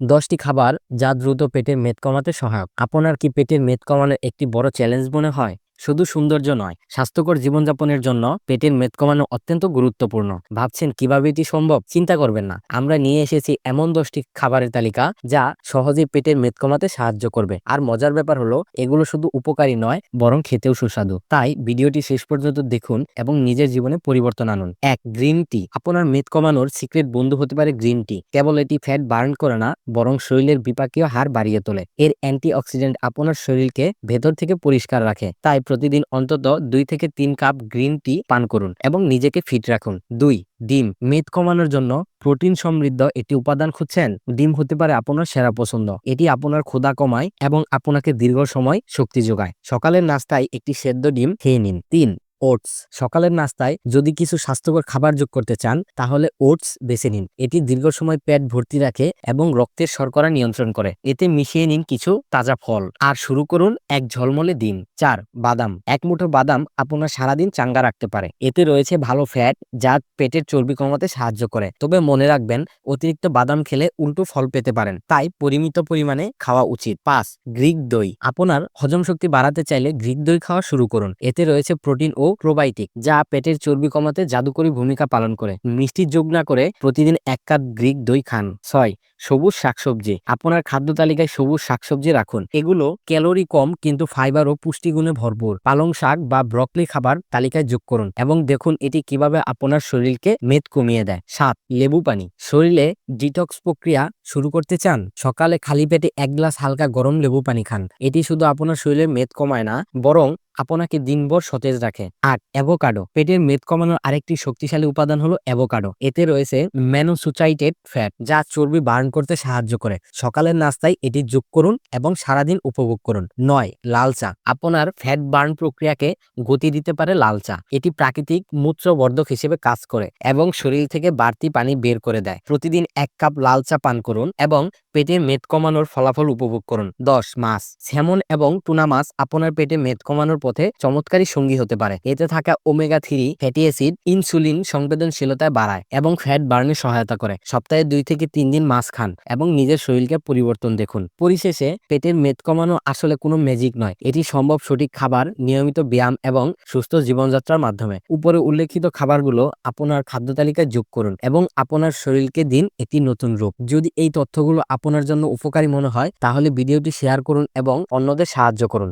দশটি খাবার যা দ্রুত পেটের মেদ কমাতে সহায়ক। আপনার কি পেটের মেদ কমানোর একটি বড় চ্যালেঞ্জ মনে হয়? শুধু সৌন্দর্য নয়, স্বাস্থ্যকর জীবনযাপনের জন্য পেটের মেদ কমানো অত্যন্ত গুরুত্বপূর্ণ। ভাবছেন কীভাবে এটি সম্ভব? চিন্তা করবেন না। আমরা নিয়ে এসেছি এমন দশটি খাবারের তালিকা যা সহজেই পেটের মেদ কমাতে সাহায্য করবে। আর মজার ব্যাপার হলো, এগুলো শুধু উপকারী নয়, বরং খেতেও সুস্বাদু। তাই ভিডিওটি শেষ পর্যন্ত দেখুন এবং নিজের জীবনে পরিবর্তন আনুন। এক, গ্রিন টি। আপনার মেদ কমানোর সিক্রেট বন্ধু হতে পারে গ্রিন টি। কেবল এটি ফ্যাট বার্ন করে না, বরং শরীরের বিপাকীয় হার বাড়িয়ে তোলে। এর অ্যান্টি অক্সিডেন্ট আপনার শরীরকে ভেতর থেকে পরিষ্কার রাখে। তাই প্রতিদিন অন্তত দুই থেকে তিন কাপ গ্রিন টি পান করুন এবং নিজেকে ফিট রাখুন। দুই, ডিম, মেদ কমানোর জন্য প্রোটিন সমৃদ্ধ একটি উপাদান খুঁজছেন। ডিম হতে পারে আপনার সেরা পছন্দ। এটি আপনার ক্ষুদা কমায় এবং আপনাকে দীর্ঘ সময় শক্তি যোগায়। সকালের নাস্তায় একটি সেদ্ধ ডিম খেয়ে নিন। তিন ওটস। সকালের নাস্তায় যদি কিছু স্বাস্থ্যকর খাবার যোগ করতে চান, তাহলে ওটস বেছে নিন। এটি দীর্ঘ সময় পেট ভর্তি রাখে এবং রক্তের শর্করা নিয়ন্ত্রণ করে। এতে মিশিয়ে নিন কিছু তাজা ফল। আর শুরু করুন এক ঝলমলে দিন চার, বাদাম। এক মুঠো বাদাম আপনার সারাদিন চাঙ্গা রাখতে পারে। এতে রয়েছে ভালো ফ্যাট, যা পেটের চর্বি কমাতে সাহায্য করে। তবে মনে রাখবেন, অতিরিক্ত বাদাম খেলে উল্টো ফল পেতে পারেন। তাই পরিমিত পরিমাণে খাওয়া উচিত। পাঁচ, গ্রিক দই। আপনার হজম শক্তি বাড়াতে চাইলে গ্রিক দই খাওয়া শুরু করুন। এতে রয়েছে প্রোটিন ও প্রোবায়োটিক যা পেটের চর্বি কমাতে জাদুকরী ভূমিকা পালন করে। মিষ্টি যোগ না করে প্রতিদিন এক কাপ গ্রিক দই খান। ছয় সবুজ শাকসবজি। আপনার খাদ্য তালিকায় সবুজ শাকসবজি রাখুন। এগুলো ক্যালোরি কম কিন্তু ফাইবার ও পুষ্টিগুণে ভরপুর। পালং শাক বা ব্রকলি খাবার তালিকায় যোগ করুন এবং দেখুন এটি কীভাবে আপনার শরীরকে মেদ কমিয়ে দেয়। সাত, লেবু পানি। শরীরে ডিটক্স প্রক্রিয়া শুরু করতে চান? সকালে খালি পেটে এক গ্লাস হালকা গরম লেবু পানি খান। এটি শুধু আপনার শরীরে মেদ কমায় না, বরং আপনাকে দিনভর সতেজ রাখে। আট, অ্যাভোকাডো। পেটের মেদ কমানোর আরেকটি শক্তিশালী উপাদান হলো অ্যাভোকাডো। এতে রয়েছে ম্যানোসুচাইটেড ফ্যাট, যা চর্বি বার্ন করতে সাহায্য করে। সকালের নাস্তায় এটি যোগ করুন এবং সারাদিন উপভোগ করুন। নয়, লাল চা। আপনার ফ্যাট বার্ন প্রক্রিয়াকে গতি দিতে পারে লাল চা। এটি প্রাকৃতিক মূত্রবর্ধক হিসেবে কাজ করে এবং শরীর থেকে বাড়তি পানি বের করে দেয়। প্রতিদিন এক কাপ লাল চা পান করুন এবং পেটের মেদ কমানোর ফলাফল উপভোগ করুন। দশ, মাছ। স্যামন এবং টুনা মাছ আপনার পেটে মেদ কমানোর পথে চমৎকারী সঙ্গী হতে পারে। এতে থাকা omega three fatty acid insulin সংবেদনশীলতায় বাড়ায় এবং ফ্যাট বার্নে সহায়তা করে। সপ্তাহে দুই থেকে তিন দিন মাছ খান এবং নিজের শরীরকে পরিবর্তন দেখুন। পরিশেষে, পেটের মেদ কমানো আসলে কোনো ম্যাজিক নয়। এটি সম্ভব সঠিক খাবার, নিয়মিত ব্যায়াম এবং সুস্থ জীবনযাত্রার মাধ্যমে। উপরে উল্লেখিত খাবারগুলো আপনার খাদ্য তালিকায় যোগ করুন এবং আপনার শরীরকে দিন একটি নতুন রূপ। যদি এই তথ্যগুলো আপনার জন্য উপকারী মনে হয় তাহলে ভিডিওটি শেয়ার করুন এবং অন্যদের সাহায্য করুন।